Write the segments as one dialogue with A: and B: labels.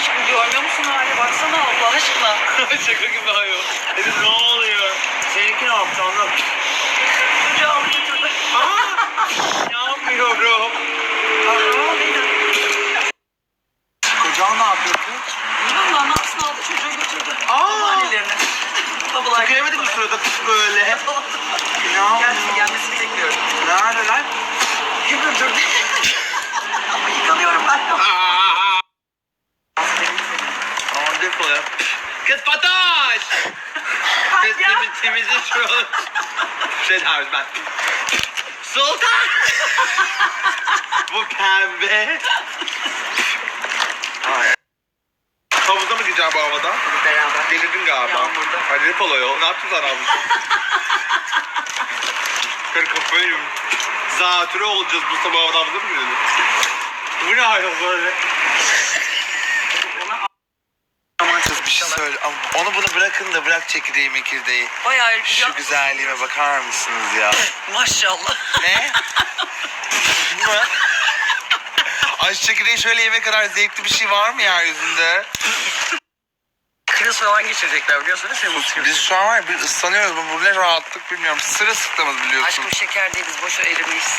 A: Aşkım görmüyor musun hali? Baksana Allah aşkına.
B: Şaka gibi ayol. Dedim ne oluyor? Seninki ne yaptı anlat.
A: Çocuğu aldı götürdü. Aa, neydi?
B: Kocan ne yapıyordu?
A: Lan ne yapsın aldı çocuğu götürdü.
B: Aa!
A: Babaannelerine. Babalar
B: Göremedim bu sırada kız böyle.
A: Gelsin
B: İnanmıyorum.
A: gelmesini bekliyorum.
B: Neredeler?
A: Güldürdü. Yıkanıyorum ben.
B: Aman defol ya. Kız pataş! Kız
A: ya.
B: temiz, temizle şuraları. Şey dermiş ben. Sultan! Bu pembe. Ay. Havuza mı gideceğim bu havada?
A: Beraber.
B: Delirdin galiba.
A: Yağmurda.
B: Hadi defol ayol. Ne yaptın sen havuzda? Kır kafayı. Zatürre olacağız bu sabah havada mı gidelim? Bu ne ayol böyle?
C: Şey söyle. Onu bunu bırakın da bırak çekirdeği mekirdeği.
A: Bayağı
C: Şu güzelliğime bakar mısınız ya?
A: Maşallah.
C: Ne? Mı? Ay şu çekirdeği şöyle yemek kadar zevkli bir şey var mı yeryüzünde?
A: Kriz falan geçirecekler biliyorsunuz ya bu
C: Biz şu an var ya bir ıslanıyoruz. Bu bu ne rahatlık bilmiyorum. Sıra sıklamız biliyorsun.
A: Aşkım şeker değil biz boşa erimeyiz.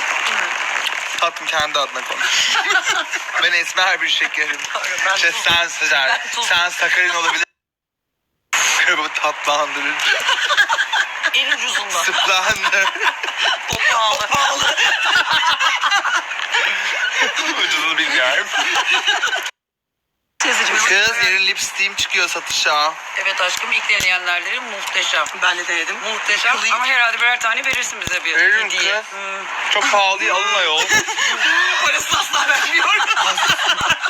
C: Tatlım kendi adına konuş. ben esmer bir şekerim.
A: Ben
C: İşte
A: tuz-
C: sen.
A: Ben tuz-
C: Sen sakarin olabilir. Bu tatlandırır.
A: En ucuzundan.
C: Sıklandır.
A: O pahalı.
C: Ucuzunu bilmiyorum. Kız yarın lipstiğim çıkıyor satışa.
A: Evet aşkım ilk deneyenlerleri muhteşem.
D: Ben de denedim.
A: Muhteşem
C: Yıkılayım.
A: ama herhalde birer tane verirsin bize bir
C: Veririm
A: hediye.
C: kız. Çok pahalı alın ayol.
A: Parasını asla vermiyorum.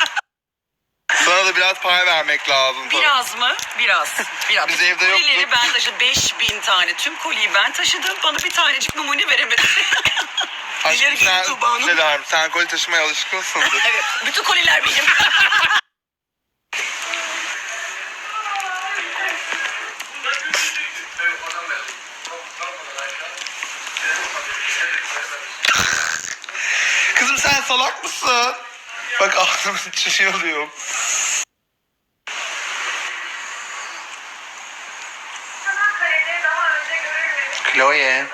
C: Sana da biraz para vermek lazım. tabii.
A: Biraz mı? Biraz. Biraz.
C: Biz evde yoktuk.
A: Kolileri ben taşıdım. 5000 tane. Tüm koliyi ben taşıdım. Bana bir tanecik numune veremedin.
C: Aşkım sen,
A: Tuğba Hanım.
C: şey derim, sen koli taşımaya alışkınsındır.
A: evet. Bütün koliler benim.
C: Kızım sen salak mısın? Bak ağzımın içi oluyor. Chloe,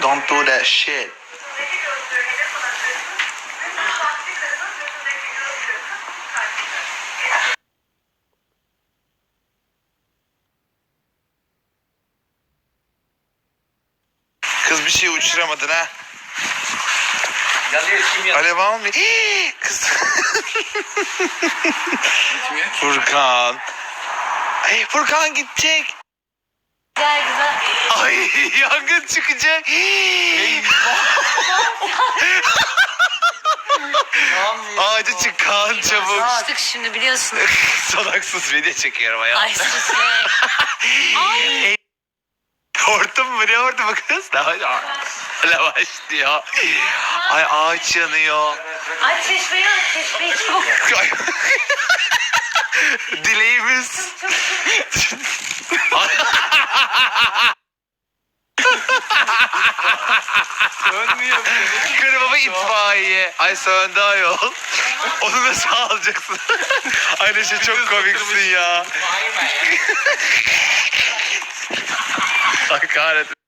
C: don't do that shit. Kız bir şey uçuramadın ha.
B: Yanıyor kim yanıyor?
C: Alev almıyor. Hii, Kız. Furkan. Ay Furkan gidecek.
E: Güzel güzel.
C: Ay yangın çıkacak. Ağaca çık Kaan çabuk.
D: Açtık şimdi biliyorsun.
C: Solaksız video çekiyorum ayağım.
D: Ay sus
C: Hortum mu ne hortumu kız? Lavaş diyor. Ay ağaç yanıyor.
D: Ay çeşmeyi aç çeşmeyi çabuk.
C: Ay. Dileğimiz.
B: Sönmüyor.
C: Kırmızı itfaiye. Ay söndü ayol. Onu nasıl alacaksın? Ay Neşe çok komiksin ya. Ay kahretsin.